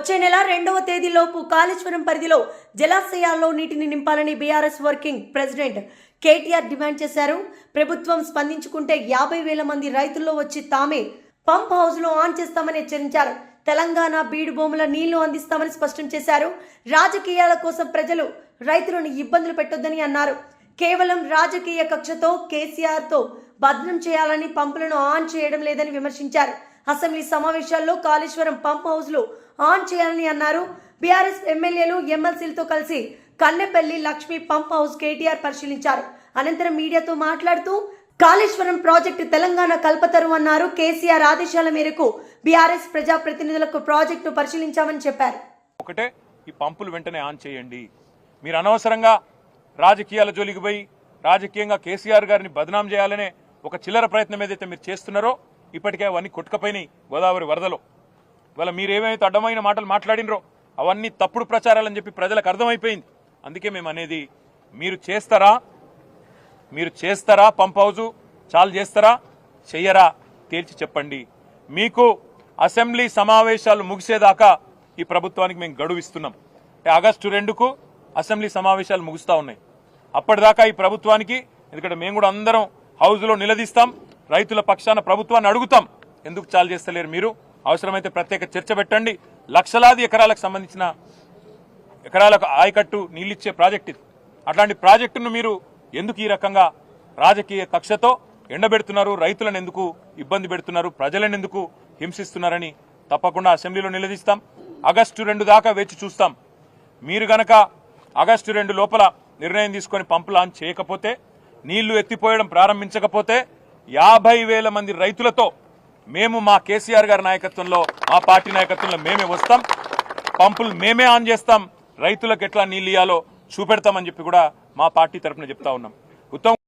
వచ్చే నెల రెండవ తేదీలోపు కాళేశ్వరం పరిధిలో జలాశయాల్లో నీటిని నింపాలని BRS working president KTR demand చేశారు. ప్రభుత్వం స్పందించుకుంటే యాభై వేల మంది రైతుల్లో వచ్చి తామే పంప్ హౌస్లో ఆన్ చేస్తామని హెచ్చరించారు. తెలంగాణ బీడు భూముల నీళ్ళు అందిస్తామని స్పష్టం చేశారు. రాజకీయాల కోసం ప్రజలు రైతులను ఇబ్బందులు పెట్టొద్దని అన్నారు. కేవలం రాజకీయ కక్షతో కేసీఆర్తో భద్రం చేయాలని పంపులను ఆన్ చేయడం లేదని విమర్శించారు. అసెంబ్లీ సమావేశాల్లో కాళేశ్వరం పంప్ హౌస్లో ఆన్ చేయాలని అన్నారు. బీఆర్ఎస్ ఎమ్మెల్యేలు ఎమ్మెల్సీలతో కలిసి Kannepalli Lakshmi pump house KTR పరిశీలించారు. అనంతరం మీడియాతో మాట్లాడుతూ కాళేశ్వరం ప్రాజెక్టు తెలంగాణ కల్పతరు అన్నారు కేసీఆర్ ఆదేశాల మేరకు బీఆర్ఎస్ ప్రజాప్రతినిధులకు ప్రాజెక్టును పరిశీలించామని చెప్పారు. ఒకటే ఈ పంపులు వెంటనే ఆన్ చేయండి. మీరు అనవసరంగా రాజకీయాల జోలికి పోయి రాజకీయంగా కేసీఆర్ గారిని బదనాం చేయాలనే ఒక చిల్లర ప్రయత్నం ఏదైతే మీరు చేస్తున్నారో ఇప్పటికే అవన్నీ కొట్టుకపోయినాయి గోదావరి వరదలో. ఇవాళ మీరు ఏమైతే అడ్డమైన మాటలు మాట్లాడినరో అవన్నీ తప్పుడు ప్రచారాలని చెప్పి ప్రజలకు అర్థమైపోయింది. అందుకే మేము అనేది మీరు చేస్తారా? మీరు చేస్తారా? Pump house? చాలు చేస్తారా? చెయ్యరా? తేల్చి చెప్పండి. మీకు అసెంబ్లీ సమావేశాలు ముగిసేదాకా ఈ ప్రభుత్వానికి మేము గడువు ఇస్తున్నాం. ఆగస్టు రెండుకు అసెంబ్లీ సమావేశాలు ముగుస్తూ ఉన్నాయి. అప్పటిదాకా ఈ ప్రభుత్వానికి ఎందుకంటే మేము కూడా అందరం హౌజ్లో నిలదీస్తాం. రైతుల పక్షాన ప్రభుత్వాన్ని అడుగుతాం. ఎందుకు చాలు చేస్తలేరు మీరు? అవసరమైతే ప్రత్యేక చర్చ పెట్టండి. లక్షలాది ఎకరాలకు సంబంధించిన ఎకరాలకు ఆయకట్టు నీళ్ళిచ్చే ప్రాజెక్ట్ ఇది. అట్లాంటి ప్రాజెక్టును మీరు ఎందుకు ఈ రకంగా రాజకీయ కక్షతో ఎండబెడుతున్నారు? రైతులను ఎందుకు ఇబ్బంది పెడుతున్నారు? ప్రజలను ఎందుకు హింసిస్తున్నారని తప్పకుండా అసెంబ్లీలో నిలదీస్తాం. ఆగస్టు రెండు దాకా వేచి చూస్తాం. మీరు గనక ఆగస్టు రెండు లోపల నిర్ణయం తీసుకొని పంపు లాంచ్ చేయకపోతే నీళ్ళు ఎత్తిపోయడం ప్రారంభించకపోతే యాభై వేల మంది రైతులతో మేము మా కేసీఆర్ గారి నాయకత్వంలో మా పార్టీ నాయకత్వంలో మేమే వస్తాం. పంపులు మేమే ఆన్ చేస్తాం. రైతులకు ఎట్లా నీళ్ళు ఇయ్యాలో చూపెడతామని చెప్పి కూడా మా పార్టీ తరఫున చెప్తా ఉన్నాం. ఉత్తమ్